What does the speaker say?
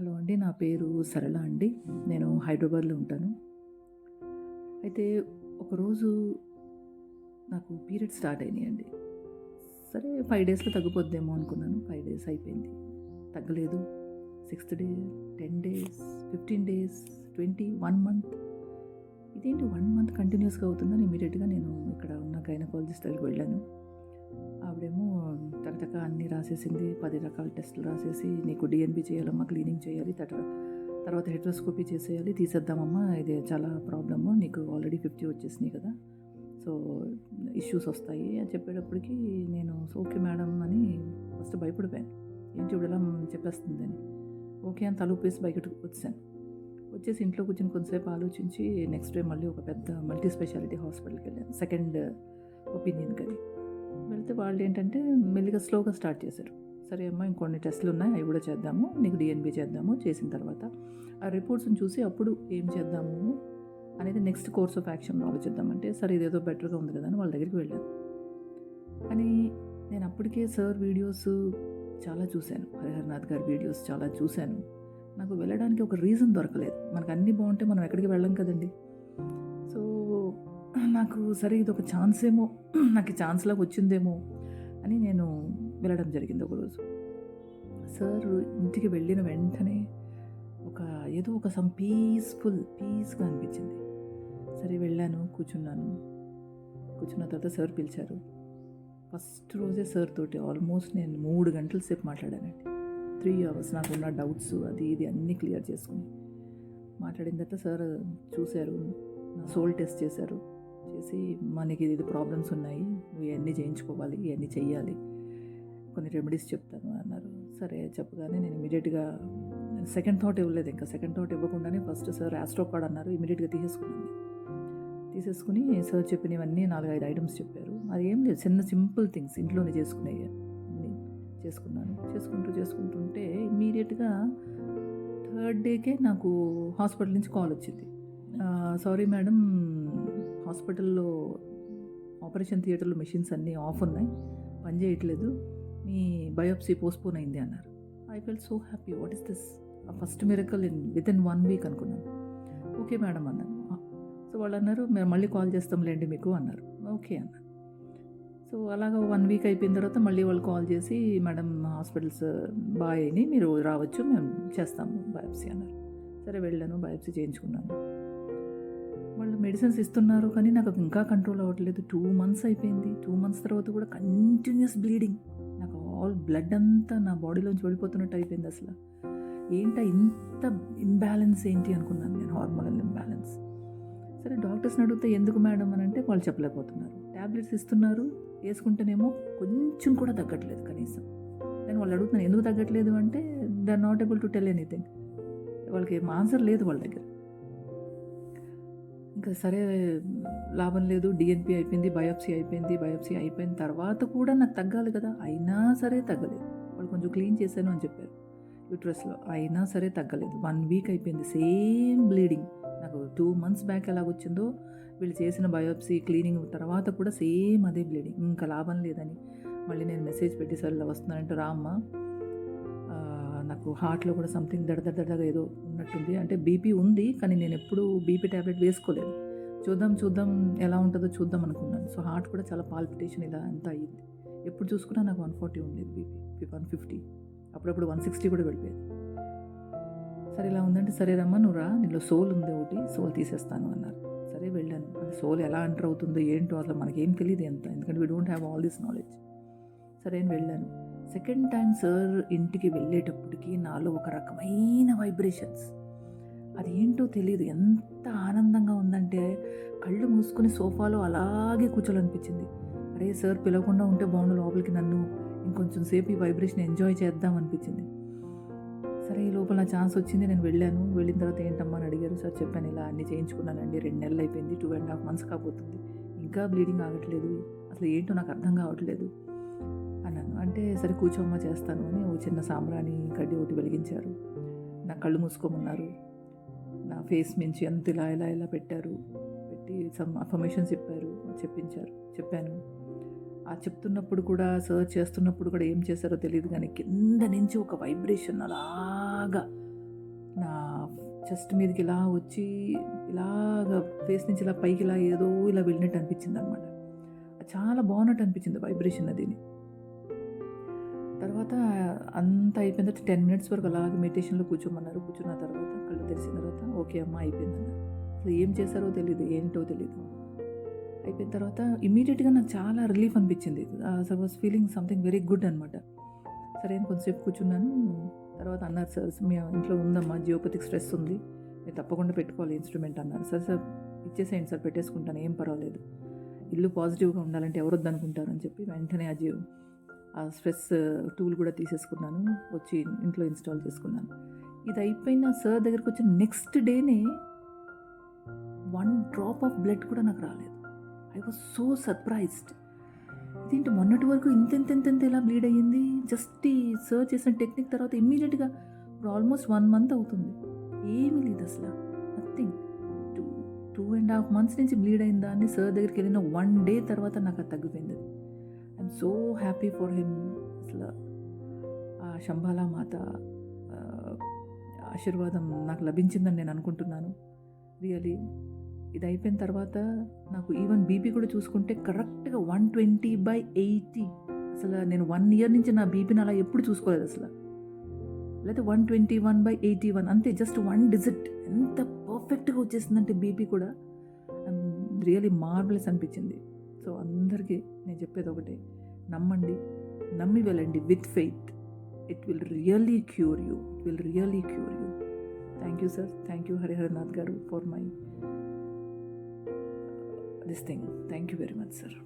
Hello అండి నా పేరు సరళ అండి. నేను హైదరాబాద్లో ఉంటాను. అయితే ఒకరోజు నాకు పీరియడ్ స్టార్ట్ అయినాయండి. సరే ఫైవ్ డేస్లో తగ్గిపోద్దేమో అనుకున్నాను. ఫైవ్ డేస్ అయిపోయింది. తగ్గలేదు. Sixth day ten days fifteen days twenty one month. ఇదేంటి వన్ మంత్ కంటిన్యూస్గా అవుతుందని ఇమీడియట్గా నేను ఇక్కడ ఉన్న గైనకాలజిస్ట్ దగ్గరికి వెళ్ళాను. టకటక అన్నీ రాసేసింది. పది రకాల టెస్టులు రాసేసి నీకు డిఎన్బి చేయాలమ్మా క్లీనింగ్ చేయాలి తట తర్వాత హెడ్రోస్కోపీ చేసేయాలి తీసేద్దామమ్మా ఇది చాలా ప్రాబ్లము. నీకు ఆల్రెడీ ఫిఫ్టీ వచ్చేసినాయి కదా. సో ఇష్యూస్ వస్తాయి అని చెప్పేటప్పటికి నేను ఓకే మేడం అని ఫస్ట్ భయపడిపోయాను. ఏంటి ఇవిడలా చెప్పేస్తుందని ఓకే అని తలుపేసి బయటకు వచ్చాను. వచ్చేసి ఇంట్లో కూర్చొని కొంతసేపు ఆలోచించి నెక్స్ట్ డే మళ్ళీ ఒక పెద్ద మల్టీ స్పెషాలిటీ హాస్పిటల్కి వెళ్ళాను. సెకండ్ ఒపీనియన్ అది వెళ్తే వాళ్ళు ఏంటంటే మెల్లిగా స్లోగా స్టార్ట్ చేశారు. సరే అమ్మ ఇంకొన్ని టెస్టులు ఉన్నాయి అవి కూడా చేద్దాము నీకు డిఎన్బి చేద్దాము చేసిన తర్వాత ఆ రిపోర్ట్స్ని చూసి అప్పుడు ఏం చేద్దాము అనేది నెక్స్ట్ కోర్స్ ఆఫ్ యాక్షన్ ఆలోచిద్దామంటే సరే ఇదేదో బెటర్గా ఉంది కదా అని వాళ్ళ దగ్గరికి వెళ్ళాను. కానీ నేను అప్పటికే సార్ వీడియోస్ చాలా చూశాను హరిహర్నాథ్ గారి వీడియోస్ చాలా చూశాను. నాకు వెళ్ళడానికి ఒక రీజన్ దొరకలేదు. మనకు అన్నీ బాగుంటే మనం ఎక్కడికి వెళ్ళం కదండి. నాకు సరే ఇది ఒక ఛాన్స్ ఏమో. నాకు ఛాన్స్ లాగా వచ్చిందేమో అని నేను వెళ్ళడం జరిగింది ఒకరోజు సార్ ఇంటికి వెళ్ళిన వెంటనే ఒక ఏదో ఒక సమ్ పీస్ఫుల్ పీస్గా అనిపించింది. సరే వెళ్ళాను కూర్చున్నాను. కూర్చున్న తర్వాత సార్ పిలిచారు. ఫస్ట్ రోజే సార్ తోటి ఆల్మోస్ట్ నేను మూడు గంటల సేపు మాట్లాడానండి. త్రీ అవర్స్ నాకున్న డౌట్స్ అది ఇది అన్నీ క్లియర్ చేసుకుని మాట్లాడిన తర్వాత సార్ చూశారు నా సోల్ టెస్ట్ చేశారు. చేసి మనకి ఇది ప్రాబ్లమ్స్ ఉన్నాయి. ఇవన్నీ చేయించుకోవాలి ఇవన్నీ చెయ్యాలి. కొన్ని రెమెడీస్ చెప్తాను అన్నారు. సరే చెప్పగానే నేను ఇమీడియట్గా సెకండ్ థాట్ ఇవ్వలేదు ఇంకా. సెకండ్ థాట్ ఇవ్వకుండానే ఫస్ట్ సార్ ఆస్ట్రో కార్డ్ అన్నారు ఇమీడియట్గా తీసేసుకున్నాను తీసేసుకుని సార్ చెప్పినవన్నీ నాలుగైదు ఐటమ్స్ చెప్పారు. అది ఏం లేదు. చిన్న సింపుల్ థింగ్స్ ఇంట్లోనే చేసుకునేవి అన్నీ చేసుకున్నాను. చేసుకుంటూ చేసుకుంటుంటే ఇమీడియట్గా థర్డ్ డేకే నాకు హాస్పిటల్ నుంచి కాల్ వచ్చింది. సారీ మేడం హాస్పిటల్లో ఆపరేషన్ థియేటర్లో మెషిన్స్ అన్నీ ఆఫ్ ఉన్నాయి. పని చేయట్లేదు. మీ బయోప్సీ పోస్ట్పోన్ అయింది అన్నారు. I fell so happy. What is this? First miracle in with in one week అనుకున్నాను. ఓకే మేడం అన్నాను సో వాళ్ళు అన్నారు మేము మళ్ళీ కాల్ చేస్తాంలేండి మీకు అన్నారు. ఓకే అన్నాను సో అలాగా వన్ వీక్ అయిపోయిన తర్వాత మళ్ళీ వాళ్ళు కాల్ చేసి మేడం హాస్పిటల్స్ బాయ్ అయినాయి మీరు రావచ్చు. మేము చేస్తాము బయోప్సీ అన్నారు. సరే వెళ్ళాను బయోప్సీ చేయించుకున్నాను. వాళ్ళు మెడిసిన్స్ ఇస్తున్నారు కానీ నాకు ఇంకా కంట్రోల్ అవ్వట్లేదు. టూ మంత్స్ అయిపోయింది. టూ మంత్స్ తర్వాత కూడా కంటిన్యూస్ బ్లీడింగ్ నాకు ఆల్ బ్లడ్ అంతా నా బాడీలోంచి వెళ్ళిపోతున్నట్టు అయిపోయింది అసలు. ఏంట ఇంత ఇంబ్యాలెన్స్ ఏంటి అనుకున్నాను నేను హార్మోనల్ ఇంబ్యాలెన్స్ సరే డాక్టర్స్ని అడిగితే ఎందుకు మేడం అని అంటే వాళ్ళు చెప్పలేకపోతున్నారు. ట్యాబ్లెట్స్ ఇస్తున్నారు వేసుకుంటేనేమో కొంచెం కూడా తగ్గట్లేదు కనీసం. నేను వాళ్ళు అడుగుతున్నాను ఎందుకు తగ్గట్లేదు? అంటే they are not able to tell anything వాళ్ళకి ఏం ఆన్సర్ లేదు వాళ్ళ దగ్గర. ఇంకా సరే లాభం లేదు డిఎన్పి అయిపోయింది బయోప్సీ అయిపోయింది బయోప్సీ అయిపోయిన తర్వాత కూడా నాకు తగ్గాలి కదా. అయినా సరే తగ్గలేదు. వాళ్ళు కొంచెం క్లీన్ చేశాను అని చెప్పారు. యూట్రస్లో అయినా సరే తగ్గలేదు. వన్ వీక్ అయిపోయింది. Same bleeding. నాకు టూ మంత్స్ బ్యాక్ ఎలా వచ్చిందో వీళ్ళు చేసిన బయోప్సీ క్లీనింగ్ తర్వాత కూడా సేమ్ అదే బ్లీడింగ్. ఇంకా లాభం లేదని మళ్ళీ నేను మెసేజ్ పెట్టి సార్ ఇలా వస్తున్నానంటే రామ్మా నాకు హార్ట్లో కూడా సంథింగ్ దడదడదడగా ఏదో ఉన్నట్టుంది. అంటే బీపీ ఉంది కానీ నేను ఎప్పుడు బీపీ ట్యాబ్లెట్ వేసుకోలేదు. చూద్దాం చూద్దాం ఎలా ఉంటుందో చూద్దాం అనుకున్నాను. సో హార్ట్ కూడా చాలా పాల్పిటేషన్ ఇలా అంతా అయ్యింది. ఎప్పుడు చూసుకున్నా నాకు వన్ ఫార్టీ ఉండేది బీపీ వన్ ఫిఫ్టీ అప్పుడప్పుడు వన్ సిక్స్టీ కూడా వెళ్ళిపోయేది. సరే ఇలా ఉందంటే సరే రమ్మా నువ్వు రా నీలో సోల్ ఉంది ఒకటి సోల్ తీసేస్తాను అన్నారు. సరే వెళ్ళాను. అది సోల్ ఎలా ఎంటర్ అవుతుందో ఏంటో అసలు మనకేం తెలియదు ఎంత ఎందుకంటే we don't have all this knowledge సరే అని వెళ్ళాను. సెకండ్ టైం సార్ ఇంటికి వెళ్ళేటప్పటికి నాలో ఒక రకమైన వైబ్రేషన్స్. అది ఏంటో తెలియదు ఎంత ఆనందంగా ఉందంటే కళ్ళు మూసుకుని సోఫాలో అలాగే కూర్చోాలనిపించింది అరే సార్ పిలవకుండా ఉంటే బాగుండు లోపలికి నన్ను. ఇంకొంచెం సేపు ఈ వైబ్రేషన్ ఎంజాయ్ చేద్దాం అనిపించింది. సరే ఈ లోపల నా ఛాన్స్ వచ్చింది. నేను వెళ్ళాను. వెళ్ళిన తర్వాత ఏంటమ్మా అని అడిగారు. సార్ చెప్పాను ఇలా అన్ని చేయించుకున్నానండి. రెండు నెలలు అయిపోయింది. టూ అండ్ హాఫ్ మంత్స్ కాబోతుంది. ఇంకా బ్లీడింగ్ ఆగట్లేదు. అసలు ఏంటో నాకు అర్థం కావట్లేదు. అంటే సరే కూర్చోమ్మ చేస్తాను అని ఓ చిన్న సాంబ్రాణి కడ్డి ఒకటి వెలిగించారు. నా కళ్ళు మూసుకోమన్నారు. నా ఫేస్ మించి ఎంత ఇలా ఇలా ఇలా పెట్టారు. పెట్టి సమ్ అఫర్మేషన్ చెప్పారు. చెప్పించారు. చెప్పాను. ఆ చెప్తున్నప్పుడు కూడా సర్చ్ చేస్తున్నప్పుడు కూడా ఏం చేశారో తెలియదు కానీ కింద నుంచి ఒక వైబ్రేషన్ అలాగా నా చెస్ట్ మీదకి ఇలా వచ్చి ఇలాగ ఫేస్ నుంచి ఇలా పైకి ఇలా ఏదో ఇలా వెళ్ళినట్టు అనిపించింది అనమాట చాలా బాగున్నట్టు అనిపించింది వైబ్రేషన్ అదిని తర్వాత అంత అయిపోయిన తర్వాత టెన్ మినిట్స్ వరకు అలాగే మెడిటేషన్లో కూర్చోమన్నారు. కూర్చున్న తర్వాత కళ్ళు తెరిచిన తర్వాత ఓకే అమ్మ అయిపోయిందన్నారు అసలు ఏం చేశారో తెలియదు ఏంటో తెలియదు అయిపోయిన తర్వాత ఇమీడియట్గా నాకు చాలా రిలీఫ్ అనిపించింది. I was feeling something very good అనమాట సరే అని కొంచెంసేపు కూర్చున్నాను. తర్వాత అన్నారు సార్ మీ ఇంట్లో ఉందమ్మా జియోపతిక్ స్ట్రెస్ ఉంది. మీరు తప్పకుండా పెట్టుకోవాలి ఇన్స్ట్రుమెంట్ అన్నారు. సార్ సార్ ఇచ్చేసేయండి సార్ పెట్టేసుకుంటాను ఏం పర్వాలేదు. ఇల్లు పాజిటివ్గా ఉండాలంటే ఎవరు వద్దనుకుంటారు? అని చెప్పి వెంటనే ఆ జియో స్ట్రెస్ టూల్ కూడా తీసేసుకున్నాను వచ్చి ఇంట్లో ఇన్స్టాల్ చేసుకున్నాను. ఇది అయిపోయిన సార్ దగ్గరికి వచ్చిన నెక్స్ట్ డేనే వన్ డ్రాప్ ఆఫ్ బ్లడ్ కూడా నాకు రాలేదు. I was so surprised. ఇదేంటి మొన్నటి వరకు ఇంత ఇంత ఇంత ఇంత ఇలా బ్లీడ్ అయ్యింది? జస్ట్ ఈ సర్చ్ చేసిన టెక్నిక్ తర్వాత ఇమ్మీడియట్గా ఇప్పుడు ఆల్మోస్ట్ వన్ మంత్ అవుతుంది. ఏమీ లేదు అసలు. Nothing. Two two and half months నుంచి బ్లీడ్ అయిన దాన్ని సార్ దగ్గరికి వెళ్ళిన వన్ డే తర్వాత నాకు అది తగ్గిపోయింది. I'm so happy for him అసలు ఆ శంబాలా మాత ఆశీర్వాదం నాకు లభించిందని నేను అనుకుంటున్నాను. రియలీ ఇది అయిపోయిన తర్వాత నాకు ఈవెన్ బీపీ కూడా చూసుకుంటే కరెక్ట్గా వన్ ట్వంటీ బై ఎయిటీ అసలు నేను వన్ ఇయర్ నుంచి నా బీపీని అలా ఎప్పుడు చూసుకోలేదు అసలు. లేకపోతే one twenty one by eighty one అంతే జస్ట్ వన్ డిజిట్ ఎంత పర్ఫెక్ట్గా వచ్చేసిందంటే బీపీ కూడా. రియలీ మార్వలెస్ అనిపించింది. సో అందరికీ నేను చెప్పేది ఒకటే నమ్మండి నమ్మి వెళ్ళండి with faith it will really cure you it will really cure you thank you sir thank you Hariharanath garu for my this thing thank you very much sir